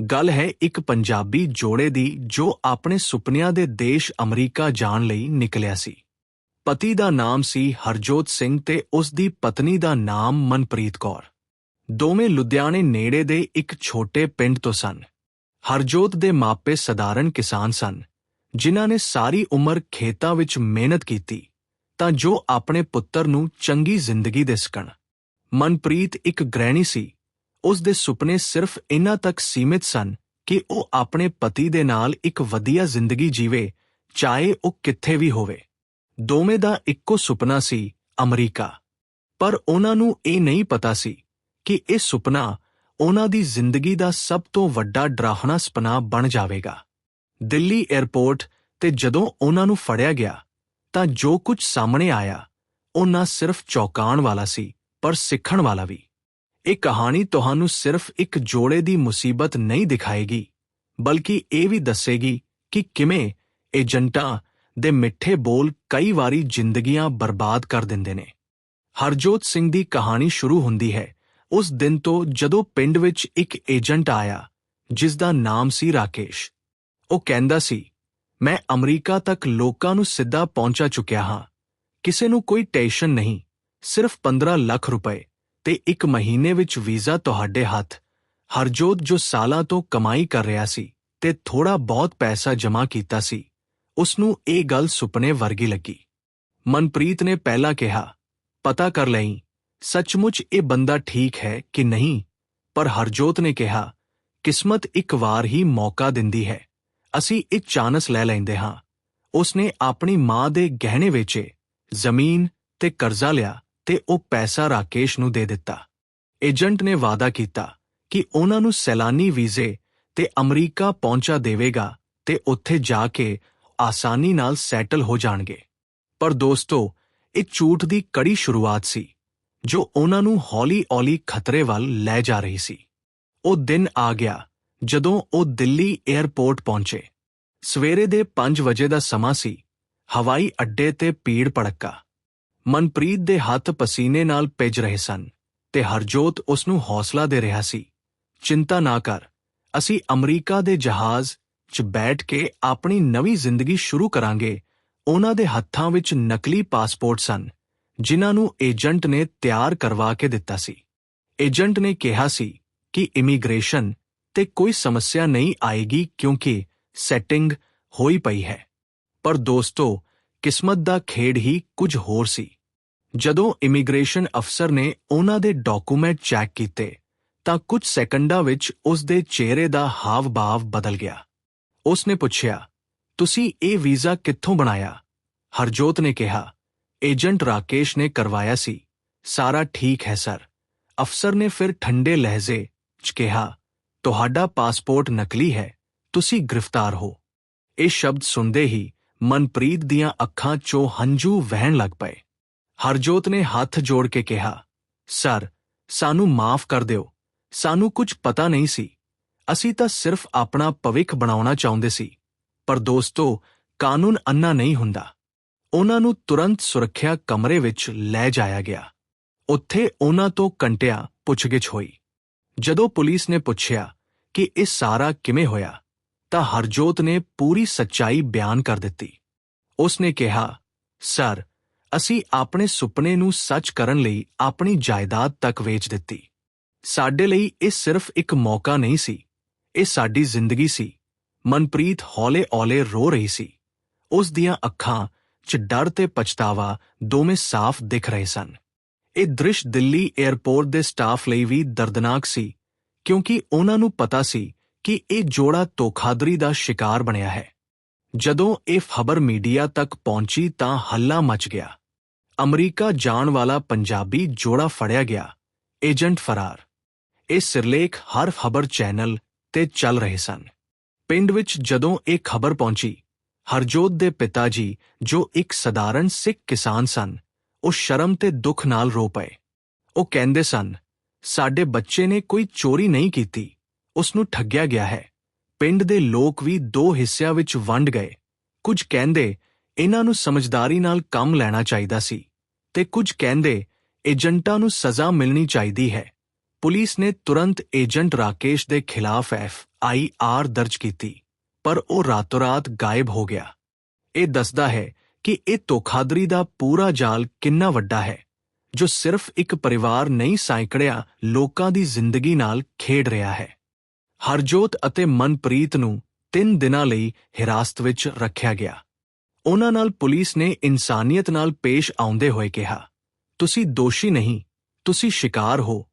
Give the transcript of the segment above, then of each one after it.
ਗੱਲ ਹੈ ਇੱਕ ਪੰਜਾਬੀ ਜੋੜੇ ਦੀ ਜੋ ਆਪਣੇ ਸੁਪਨਿਆਂ ਦੇ ਦੇਸ਼ ਅਮਰੀਕਾ ਜਾਣ ਲਈ ਨਿਕਲਿਆ ਸੀ। ਪਤੀ ਦਾ ਨਾਮ ਸੀ ਹਰਜੋਤ ਸਿੰਘ ਤੇ ਉਸ ਦੀ ਪਤਨੀ ਦਾ ਨਾਮ ਮਨਪ੍ਰੀਤ ਕੌਰ। ਦੋਵੇਂ ਲੁਧਿਆਣੇ ਨੇੜੇ ਦੇ ਇੱਕ ਛੋਟੇ ਪਿੰਡ ਤੋਂ ਸਨ। ਹਰਜੋਤ ਦੇ ਮਾਪੇ ਸਧਾਰਨ ਕਿਸਾਨ ਸਨ, ਜਿਨ੍ਹਾਂ ਨੇ ਸਾਰੀ ਉਮਰ ਖੇਤਾਂ ਵਿੱਚ ਮਿਹਨਤ ਕੀਤੀ ਤਾਂ ਜੋ ਆਪਣੇ ਪੁੱਤਰ ਨੂੰ ਚੰਗੀ ਜ਼ਿੰਦਗੀ ਦੇ ਸਕਣ। ਮਨਪ੍ਰੀਤ ਇੱਕ ਗ੍ਰਹਿਣੀ ਸੀ ਉਸ ਦੇ ਸੁਪਨੇ ਸਿਰਫ ਇਨ੍ਹਾਂ ਤੱਕ ਸੀਮਿਤ ਸਨ ਕਿ ਉਹ ਆਪਣੇ ਪਤੀ ਦੇ ਨਾਲ ਇੱਕ ਵਧੀਆ ਜ਼ਿੰਦਗੀ ਜੀਵੇ, ਚਾਹੇ ਉਹ ਕਿੱਥੇ ਵੀ ਹੋਵੇ। ਦੋਵੇਂ ਦਾ ਇੱਕੋ ਸੁਪਨਾ ਸੀ, ਅਮਰੀਕਾ। ਪਰ ਉਹਨਾਂ ਨੂੰ ਇਹ ਨਹੀਂ ਪਤਾ ਸੀ ਕਿ ਇਹ ਸੁਪਨਾ ਉਹਨਾਂ ਦੀ ਜ਼ਿੰਦਗੀ ਦਾ ਸਭ ਤੋਂ ਵੱਡਾ ਡਰਾਹਣਾ ਸੁਪਨਾ ਬਣ ਜਾਵੇਗਾ। ਦਿੱਲੀ 에ਅਰਪੋਰਟ ਤੇ ਜਦੋਂ ਉਹਨਾਂ ਨੂੰ ਫੜਿਆ ਗਿਆ, ਤਾਂ ਜੋ ਕੁਝ ਸਾਹਮਣੇ ਆਇਆ, ਉਹ ਨਾ ਸਿਰਫ ਚੌਂਕਾਉਣ ਵਾਲਾ ਸੀ, ਪਰ ਸਿੱਖਣ ਵਾਲਾ ਵੀ। ਇਹ ਕਹਾਣੀ ਤੁਹਾਨੂੰ ਸਿਰਫ ਇੱਕ ਜੋੜੇ ਦੀ ਮੁਸੀਬਤ ਨਹੀਂ ਦਿਖਾਏਗੀ, ਬਲਕਿ ਇਹ ਵੀ ਦੱਸੇਗੀ ਕਿ ਕਿਵੇਂ ਏਜੰਟਾਂ ਦੇ ਮਿੱਠੇ ਬੋਲ ਕਈ ਵਾਰੀ ਜ਼ਿੰਦਗੀਆਂ ਬਰਬਾਦ ਕਰ ਦਿੰਦੇ ਨੇ। ਹਰਜੋਤ ਸਿੰਘ ਦੀ ਕਹਾਣੀ ਸ਼ੁਰੂ ਹੁੰਦੀ ਹੈ, ਉਸ ਦਿਨ ਤੋਂ ਜਦੋਂ ਪਿੰਡ ਵਿੱਚ ਇੱਕ ਏਜੰਟ ਆਇਆ, ਜਿਸ ਦਾ ਨਾਮ ਸੀ ਰਾਕੇਸ਼। ਉਹ ਕਹਿੰਦਾ ਸੀ, ਮੈਂ ਅਮਰੀਕਾ ਤੱਕ ਲੋਕਾਂ ਨੂੰ ਸਿੱਧਾ ਪਹੁੰਚਾ ਚੁੱਕਿਆ ਹਾਂ, ਕਿਸੇ ਨੂੰ ਕੋਈ ਟੈਨਸ਼ਨ ਨਹੀਂ, ਸਿਰਫ 15 ਲੱਖ ਰੁਪਏ। ਤੇ ਇੱਕ ਮਹੀਨੇ ਵਿੱਚ ਵੀਜ਼ਾ ਤੁਹਾਡੇ ਹੱਥ। ਹਰਜੋਤ ਜੋ ਸਾਲਾਂ ਤੋਂ ਕਮਾਈ ਕਰ ਰਿਹਾ ਸੀ ਤੇ ਥੋੜਾ ਬਹੁਤ ਪੈਸਾ ਜਮ੍ਹਾਂ ਕੀਤਾ ਸੀ ਉਸ ਨੂੰ ਇਹ ਗੱਲ ਸੁਪਨੇ ਵਰਗੀ ਲੱਗੀ। ਮਨਪ੍ਰੀਤ ਨੇ ਪਹਿਲਾਂ ਕਿਹਾ, ਪਤਾ ਕਰ ਲਈ, ਸੱਚਮੁੱਚ ਇਹ ਬੰਦਾ ਠੀਕ ਹੈ ਕਿ ਨਹੀਂ? ਪਰ ਹਰਜੋਤ ਨੇ ਕਿਹਾ, ਕਿਸਮਤ ਇੱਕ ਵਾਰ ਹੀ ਮੌਕਾ ਦਿੰਦੀ ਹੈ। ਅਸੀਂ ਇਹ ਚਾਂਸ ਲੈ ਲੈਂਦੇ ਹਾਂ। ਉਸਨੇ ਆਪਣੀ ਮਾਂ ਦੇ ਗਹਿਣੇ ਵੇਚੇ, ਜ਼ਮੀਨ ਤੇ ਕਰਜ਼ਾ ਲਿਆ ਤੇ ਉਹ ਪੈਸਾ ਰਾਕੇਸ਼ ਨੂੰ ਦੇ ਦਿੱਤਾ। ਏਜੰਟ ਨੇ ਵਾਅਦਾ ਕੀਤਾ ਕਿ ਉਹਨਾਂ ਨੂੰ ਸੈਲਾਨੀ ਵੀਜ਼ੇ ਤੇ ਅਮਰੀਕਾ ਪਹੁੰਚਾ ਦੇਵੇਗਾ ਤੇ ਉੱਥੇ ਜਾ ਕੇ ਆਸਾਨੀ ਨਾਲ ਸੈਟਲ ਹੋ ਜਾਣਗੇ। ਪਰ ਦੋਸਤੋ, ਇਹ ਝੂਠ ਦੀ ਕੜੀ ਸ਼ੁਰੂਆਤ ਸੀ, ਜੋ ਉਹਨਾਂ ਨੂੰ ਹੌਲੀ-ਹੌਲੀ ਖਤਰੇ ਵੱਲ ਲੈ ਜਾ ਰਹੀ ਸੀ। ਉਹ ਦਿਨ ਆ ਗਿਆ ਜਦੋਂ ਉਹ ਦਿੱਲੀ 에ਅਰਪੋਰਟ ਪਹੁੰਚੇ। ਸਵੇਰੇ ਦੇ 5 ਵਜੇ ਦਾ ਸਮਾਂ ਸੀ। ਹਵਾਈ ਅੱਡੇ ਤੇ ਭੀੜ ਭੜੱਕਾ। ਮਨਪ੍ਰੀਤ ਦੇ ਹੱਥ ਪਸੀਨੇ ਨਾਲ ਭਿੱਜ ਰਹੇ ਸਨ ਤੇ ਹਰਜੋਤ ਉਸ ਨੂੰ ਹੌਸਲਾ ਦੇ ਰਿਹਾ ਸੀ। ਚਿੰਤਾ ਨਾ ਕਰ, ਅਸੀਂ ਅਮਰੀਕਾ ਦੇ ਜਹਾਜ਼ 'ਚ ਬੈਠ ਕੇ ਆਪਣੀ ਨਵੀਂ ਜ਼ਿੰਦਗੀ ਸ਼ੁਰੂ ਕਰਾਂਗੇ। ਉਹਨਾਂ ਦੇ ਹੱਥਾਂ ਵਿੱਚ ਨਕਲੀ ਪਾਸਪੋਰਟ ਸਨ, ਜਿਨ੍ਹਾਂ ਨੂੰ ਏਜੰਟ ਨੇ ਤਿਆਰ ਕਰਵਾ ਕੇ ਦਿੱਤਾ ਸੀ। ਏਜੰਟ ਨੇ ਕਿਹਾ ਸੀ ਕਿ ਇਮੀਗ੍ਰੇਸ਼ਨ ਤੇ ਕੋਈ ਸਮੱਸਿਆ ਨਹੀਂ ਆਏਗੀ ਕਿਉਂਕਿ ਸੈਟਿੰਗ ਹੋਈ ਪਈ ਹੈ। ਪਰ ਦੋਸਤੋ ਕਿਸਮਤ ਦਾ ਖੇਡ ਹੀ ਕੁਝ ਹੋਰ ਸੀ। ਜਦੋਂ ਇਮੀਗ੍ਰੇਸ਼ਨ ਅਫਸਰ ਨੇ ਉਹਨਾਂ ਦੇ ਡਾਕੂਮੈਂਟ ਚੈੱਕ ਕੀਤੇ, ਤਾਂ ਕੁਝ ਸੈਕੰਡਾਂ ਵਿੱਚ ਉਸ ਦੇ ਚਿਹਰੇ ਦਾ ਹਾਵ-ਭਾਵ ਬਦਲ ਗਿਆ। ਉਸ ਨੇ ਪੁੱਛਿਆ, ਤੁਸੀਂ ਇਹ ਵੀਜ਼ਾ ਕਿੱਥੋਂ ਬਣਾਇਆ? ਹਰਜੋਤ ਨੇ ਕਿਹਾ, ਏਜੰਟ ਰਾਕੇਸ਼ ਨੇ ਕਰਵਾਇਆ ਸੀ। ਸਾਰਾ ਠੀਕ ਹੈ, ਸਰ। ਅਫਸਰ ਨੇ ਫਿਰ ਠੰਡੇ ਲਹਿਜ਼ੇ 'ਚ ਕਿਹਾ, ਤੁਹਾਡਾ ਪਾਸਪੋਰਟ ਨਕਲੀ ਹੈ। ਤੁਸੀਂ ਗ੍ਰਿਫਤਾਰ ਹੋ। ਇਹ ਸ਼ਬਦ ਸੁਣਦੇ ਹੀ ਮਨਪ੍ਰੀਤ ਦੀਆਂ ਅੱਖਾਂ 'ਚੋਂ ਹੰਝੂ ਵਹਿਣ ਲੱਗ ਪਏ। ਹਰਜੋਤ ਨੇ ਹੱਥ ਜੋੜ ਕੇ ਕਿਹਾ, ਸਰ, ਸਾਨੂੰ ਮਾਫ ਕਰ ਦਿਓ। ਸਾਨੂੰ ਕੁਝ ਪਤਾ ਨਹੀਂ ਸੀ। ਅਸੀਂ ਤਾਂ ਸਿਰਫ ਆਪਣਾ ਭਵਿੱਖ ਬਣਾਉਣਾ ਚਾਹੁੰਦੇ ਸੀ। ਪਰ ਦੋਸਤੋ, ਕਾਨੂੰਨ ਅੰਨਾ ਨਹੀਂ ਹੁੰਦਾ। ਉਹਨਾਂ ਨੂੰ ਤੁਰੰਤ ਸੁਰੱਖਿਆ ਕਮਰੇ ਵਿੱਚ ਲੈ ਜਾਇਆ ਗਿਆ। ਉੱਥੇ ਉਹਨਾਂ ਤੋਂ ਕੰਟਿਆ ਪੁੱਛਗਿੱਛ ਹੋਈ। ਜਦੋਂ ਪੁਲਿਸ ਨੇ ਪੁੱਛਿਆ ਕਿ ਇਹ ਸਾਰਾ ਕਿਵੇਂ ਹੋਇਆ ਤਾਂ ਹਰਜੋਤ ਨੇ ਪੂਰੀ ਸੱਚਾਈ ਬਿਆਨ ਕਰ ਦਿੱਤੀ। ਉਸ ਨੇ ਕਿਹਾ, ਸਰ, ਅਸੀਂ ਆਪਣੇ ਸੁਪਨੇ ਨੂੰ ਸੱਚ ਕਰਨ ਲਈ ਆਪਣੀ ਜਾਇਦਾਦ ਤੱਕ ਵੇਚ ਦਿੱਤੀ। ਸਾਡੇ ਲਈ ਇਹ ਸਿਰਫ ਇੱਕ ਮੌਕਾ ਨਹੀਂ ਸੀ। ਇਹ ਸਾਡੀ ਜ਼ਿੰਦਗੀ ਸੀ। ਮਨਪ੍ਰੀਤ ਹੌਲੇ-ਹੌਲੇ ਰੋ ਰਹੀ ਸੀ। ਉਸ ਦੀਆਂ ਅੱਖਾਂ 'ਚ ਡਰ ਤੇ ਪਛਤਾਵਾ ਦੋਵੇਂ ਸਾਫ਼ ਦਿਖ ਰਹੇ ਸਨ। ਇਹ ਦ੍ਰਿਸ਼ ਦਿੱਲੀ 에ਅਰਪੋਰਟ ਦੇ ਸਟਾਫ ਲਈ ਵੀ ਦਰਦਨਾਕ ਸੀ, ਕਿਉਂਕਿ ਉਹਨਾਂ ਨੂੰ ਪਤਾ ਸੀ ਕਿ ਇਹ ਜੋੜਾ ਤੋਖਾਦਰੀ ਦਾ ਸ਼ਿਕਾਰ ਬਣਿਆ ਹੈ। ਜਦੋਂ ਇਹ ਖਬਰ ਮੀਡੀਆ ਤੱਕ ਪਹੁੰਚੀ ਤਾਂ ਹੱਲਾ ਮਚ ਗਿਆ। ਅਮਰੀਕਾ ਜਾਣ ਵਾਲਾ ਪੰਜਾਬੀ ਜੋੜਾ ਫੜਿਆ ਗਿਆ। ਏਜੰਟ ਫਰਾਰ। ਇਹ ਸਿਰਲੇਖ ਹਰ ਖਬਰ ਚੈਨਲ ਤੇ ਚੱਲ ਰਹੇ ਸਨ। ਪਿੰਡ ਵਿੱਚ ਜਦੋਂ ਇਹ ਖਬਰ ਪਹੁੰਚੀ, ਹਰਜੋਤ ਦੇ ਪਿਤਾ ਜੀ ਜੋ ਇੱਕ ਸਧਾਰਨ ਸਿੱਖ ਕਿਸਾਨ ਸਨ, ਉਹ ਸ਼ਰਮ ਤੇ ਦੁੱਖ ਨਾਲ ਰੋ ਪਏ। ਉਹ ਕਹਿੰਦੇ ਸਨ, ਸਾਡੇ ਬੱਚੇ ਨੇ ਕੋਈ ਚੋਰੀ ਨਹੀਂ ਕੀਤੀ। ਉਸ ਨੂੰ ਠੱਗਿਆ ਗਿਆ ਹੈ। ਪਿੰਡ ਦੇ ਲੋਕ ਵੀ ਦੋ ਹਿੱਸਿਆਂ ਵਿੱਚ ਵੰਡ ਗਏ। ਕੁਝ ਕਹਿੰਦੇ ਇਹਨਾਂ ਨੂੰ ਸਮਝਦਾਰੀ ਨਾਲ ਕੰਮ ਲੈਣਾ ਚਾਹੀਦਾ ਸੀ ਤੇ ਕੁਝ ਕਹਿੰਦੇ ਏਜੰਟਾਂ ਨੂੰ ਸਜ਼ਾ ਮਿਲਣੀ ਚਾਹੀਦੀ ਹੈ। ਪੁਲਿਸ ਨੇ ਤੁਰੰਤ ਏਜੰਟ ਰਾਕੇਸ਼ ਦੇ ਖਿਲਾਫ ਐਫ ਆਈ ਆਰ ਦਰਜ ਕੀਤੀ, ਪਰ ਉਹ ਰਾਤੋਂ-ਰਾਤ ਗਾਇਬ ਹੋ ਗਿਆ। ਇਹ ਦੱਸਦਾ ਹੈ ਕਿ ਇਹ ਧੋਖਾਦਰੀ ਦਾ ਪੂਰਾ ਜਾਲ ਕਿੰਨਾ ਵੱਡਾ ਹੈ, ਜੋ ਸਿਰਫ ਇੱਕ ਪਰਿਵਾਰ ਨਹੀਂ ਸੈਂਕੜਿਆਂ ਲੋਕਾਂ ਦੀ ਜ਼ਿੰਦਗੀ ਨਾਲ ਖੇਡ ਰਿਹਾ ਹੈ। ਹਰਜੋਤ ਅਤੇ ਮਨਪ੍ਰੀਤ ਨੂੰ 3 ਦਿਨਾਂ ਲਈ ਹਿਰਾਸਤ ਵਿੱਚ ਰੱਖਿਆ ਗਿਆ। ਉਹਨਾਂ ਨਾਲ ਪੁਲਿਸ ਨੇ ਇਨਸਾਨੀਅਤ ਨਾਲ ਪੇਸ਼ ਆਉਂਦੇ ਹੋਏ ਕਿਹਾ, ਤੁਸੀਂ ਦੋਸ਼ੀ ਨਹੀਂ, ਤੁਸੀਂ ਸ਼ਿਕਾਰ ਹੋ।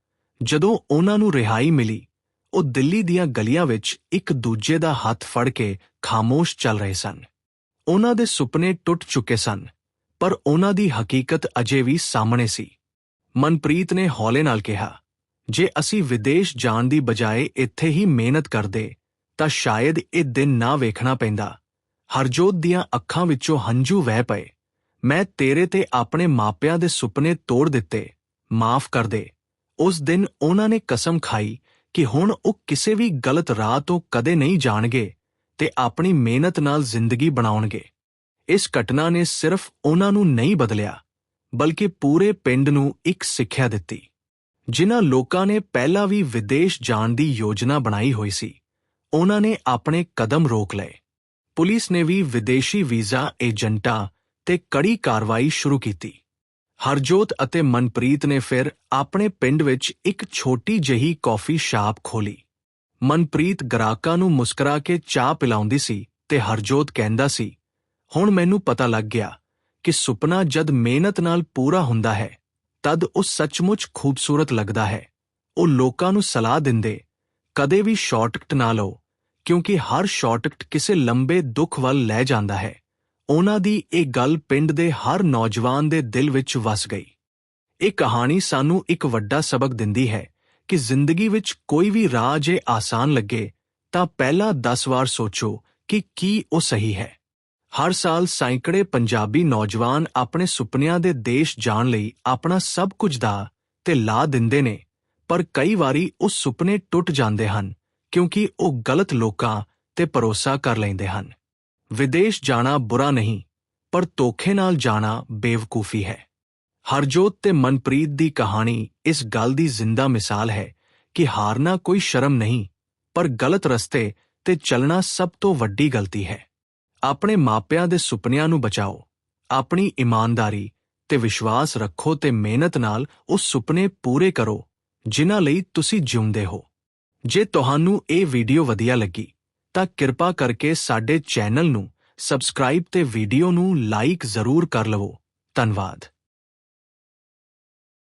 ਜਦੋਂ ਉਹਨਾਂ ਨੂੰ ਰਿਹਾਈ ਮਿਲੀ, ਉਹ ਦਿੱਲੀ ਦੀਆਂ ਗਲੀਆਂ ਵਿੱਚ ਇੱਕ ਦੂਜੇ ਦਾ ਹੱਥ ਫੜ ਕੇ ਖਾਮੋਸ਼ ਚੱਲ ਰਹੇ ਸਨ। ਉਹਨਾਂ ਦੇ ਸੁਪਨੇ ਟੁੱਟ ਚੁੱਕੇ ਸਨ, ਪਰ ਉਹਨਾਂ ਦੀ ਹਕੀਕਤ ਅਜੇ ਵੀ ਸਾਹਮਣੇ ਸੀ। ਮਨਪ੍ਰੀਤ ਨੇ ਹੌਲੇ ਨਾਲ ਕਿਹਾ ਜੇ ਅਸੀਂ ਵਿਦੇਸ਼ ਜਾਣ ਦੀ ਬਜਾਏ ਇੱਥੇ ਹੀ ਮਿਹਨਤ ਕਰਦੇ, ਤਾਂ ਸ਼ਾਇਦ ਇਹ ਦਿਨ ਨਾ ਵੇਖਣਾ ਪੈਂਦਾ। ਹਰਜੋਤ ਦੀਆਂ ਅੱਖਾਂ ਵਿੱਚੋਂ ਹੰਝੂ ਵਹਿ ਪਏ। ਮੈਂ ਤੇਰੇ ਤੇ ਆਪਣੇ ਮਾਪਿਆਂ ਦੇ ਸੁਪਨੇ ਤੋੜ ਦਿੱਤੇ। ਮਾਫ ਕਰ ਦੇ। ਉਸ ਦਿਨ ਉਹਨਾਂ ਨੇ ਕਸਮ ਖਾਈ ਕਿ ਹੁਣ ਉਹ ਕਿਸੇ ਵੀ ਗਲਤ ਰਾਹ ਤੋਂ ਕਦੇ ਨਹੀਂ ਜਾਣਗੇ ਤੇ ਆਪਣੀ ਮਿਹਨਤ ਨਾਲ ਜ਼ਿੰਦਗੀ ਬਣਾਉਣਗੇ। ਇਸ ਘਟਨਾ ਨੇ ਸਿਰਫ ਉਹਨਾਂ ਨੂੰ ਨਹੀਂ ਬਦਲਿਆ, ਬਲਕਿ ਪੂਰੇ ਪਿੰਡ ਨੂੰ ਇੱਕ ਸਿੱਖਿਆ ਦਿੱਤੀ। ਜਿਨ੍ਹਾਂ ਲੋਕਾਂ ਨੇ ਪਹਿਲਾਂ ਵੀ ਵਿਦੇਸ਼ ਜਾਣ ਦੀ ਯੋਜਨਾ ਬਣਾਈ ਹੋਈ ਸੀ, ਉਹਨਾਂ ਨੇ ਆਪਣੇ ਕਦਮ ਰੋਕ ਲਏ। ਪੁਲਿਸ ਨੇ ਵੀ ਵਿਦੇਸ਼ੀ ਵੀਜ਼ਾ ਏਜੰਟਾਂ ਤੇ ਕੜੀ ਕਾਰਵਾਈ ਸ਼ੁਰੂ ਕੀਤੀ। ਹਰਜੋਤ ਅਤੇ ਮਨਪ੍ਰੀਤ ਨੇ ਫਿਰ ਆਪਣੇ ਪਿੰਡ ਵਿੱਚ ਇੱਕ ਛੋਟੀ ਜਿਹੀ ਕਾਫੀ ਸ਼ਾਪ ਖੋਲੀ ਮਨਪ੍ਰੀਤ ਗ੍ਰਾਹਕਾਂ ਨੂੰ ਮੁਸਕਰਾ ਕੇ ਚਾਹ ਪਿਲਾਉਂਦੀ ਸੀ ਤੇ ਹਰਜੋਤ ਕਹਿੰਦਾ ਸੀ, ਹੁਣ ਮੈਨੂੰ ਪਤਾ ਲੱਗ ਗਿਆ ਕਿ ਸੁਪਨਾ ਜਦ ਮਿਹਨਤ ਨਾਲ ਪੂਰਾ ਹੁੰਦਾ ਹੈ ਤਦ ਉਹ ਸੱਚਮੁੱਚ ਖੂਬਸੂਰਤ ਲੱਗਦਾ ਹੈ। ਉਹ ਲੋਕਾਂ ਨੂੰ ਸਲਾਹ ਦਿੰਦੇ, ਕਦੇ ਵੀ ਸ਼ਾਰਟਕਟ ਨਾ ਲਓ, ਕਿਉਂਕਿ ਹਰ ਸ਼ਾਰਟਕਟ ਕਿਸੇ ਲੰਬੇ ਦੁੱਖ ਵੱਲ ਲੈ ਜਾਂਦਾ ਹੈ। ਉਹਨਾਂ ਦੀ ਇਹ ਗੱਲ ਪਿੰਡ ਦੇ ਹਰ ਨੌਜਵਾਨ ਦੇ ਦਿਲ ਵਿੱਚ ਵਸ ਗਈ। ਇਹ ਕਹਾਣੀ ਸਾਨੂੰ ਇੱਕ ਵੱਡਾ ਸਬਕ ਦਿੰਦੀ ਹੈ ਕਿ ਜ਼ਿੰਦਗੀ ਵਿੱਚ ਕੋਈ ਵੀ ਰਾਹ ਜੇ ਆਸਾਨ ਲੱਗੇ, ਤਾਂ ਪਹਿਲਾਂ 10 ਵਾਰ ਸੋਚੋ ਕਿ ਕੀ ਉਹ ਸਹੀ ਹੈ। ਹਰ ਸਾਲ ਸੈਂਕੜੇ ਪੰਜਾਬੀ ਨੌਜਵਾਨ ਆਪਣੇ ਸੁਪਨਿਆਂ ਦੇ ਦੇਸ਼ ਜਾਣ ਲਈ ਆਪਣਾ ਸਭ ਕੁਝ ਦਾ ਤੇ ਲਾ ਦਿੰਦੇ ਨੇ, ਪਰ ਕਈ ਵਾਰੀ ਉਹ ਸੁਪਨੇ ਟੁੱਟ ਜਾਂਦੇ ਹਨ, ਕਿਉਂਕਿ ਉਹ ਗਲਤ ਲੋਕਾਂ ਤੇ ਭਰੋਸਾ ਕਰ ਲੈਂਦੇ ਹਨ। ਵਿਦੇਸ਼ ਜਾਣਾ ਬੁਰਾ ਨਹੀਂ, ਪਰ ਧੋਖੇ ਨਾਲ ਜਾਣਾ ਬੇਵਕੂਫੀ ਹੈ। ਹਰਜੋਤ ਤੇ ਮਨਪ੍ਰੀਤ ਦੀ ਕਹਾਣੀ ਇਸ ਗੱਲ ਦੀ ਜ਼ਿੰਦਾ ਮਿਸਾਲ ਹੈ ਕਿ ਹਾਰਨਾ ਕੋਈ ਸ਼ਰਮ ਨਹੀਂ, ਪਰ ਗਲਤ ਰਸਤੇ ਤੇ ਚੱਲਣਾ ਸਭ ਤੋਂ ਵੱਡੀ ਗਲਤੀ ਹੈ। ਆਪਣੇ ਮਾਪਿਆਂ ਦੇ ਸੁਪਨਿਆਂ ਨੂੰ ਬਚਾਓ, ਆਪਣੀ ਇਮਾਨਦਾਰੀ ਤੇ ਵਿਸ਼ਵਾਸ ਰੱਖੋ ਤੇ ਮਿਹਨਤ ਨਾਲ ਉਹ ਸੁਪਨੇ ਪੂਰੇ ਕਰੋ, ਜਿਨ੍ਹਾਂ ਲਈ ਤੁਸੀਂ ਜਿਉਂਦੇ ਹੋ। ਜੇ ਤੁਹਾਨੂੰ ਇਹ ਵੀਡੀਓ ਵਧੀਆ ਲੱਗੀ, ਤਾਂ ਕਿਰਪਾ ਕਰਕੇ ਸਾਡੇ ਚੈਨਲ ਨੂੰ ਸਬਸਕ੍ਰਾਈਬ ਤੇ ਵੀਡੀਓ ਨੂੰ ਲਾਈਕ ਜ਼ਰੂਰ ਕਰ ਲਵੋ। ਧੰਨਵਾਦ।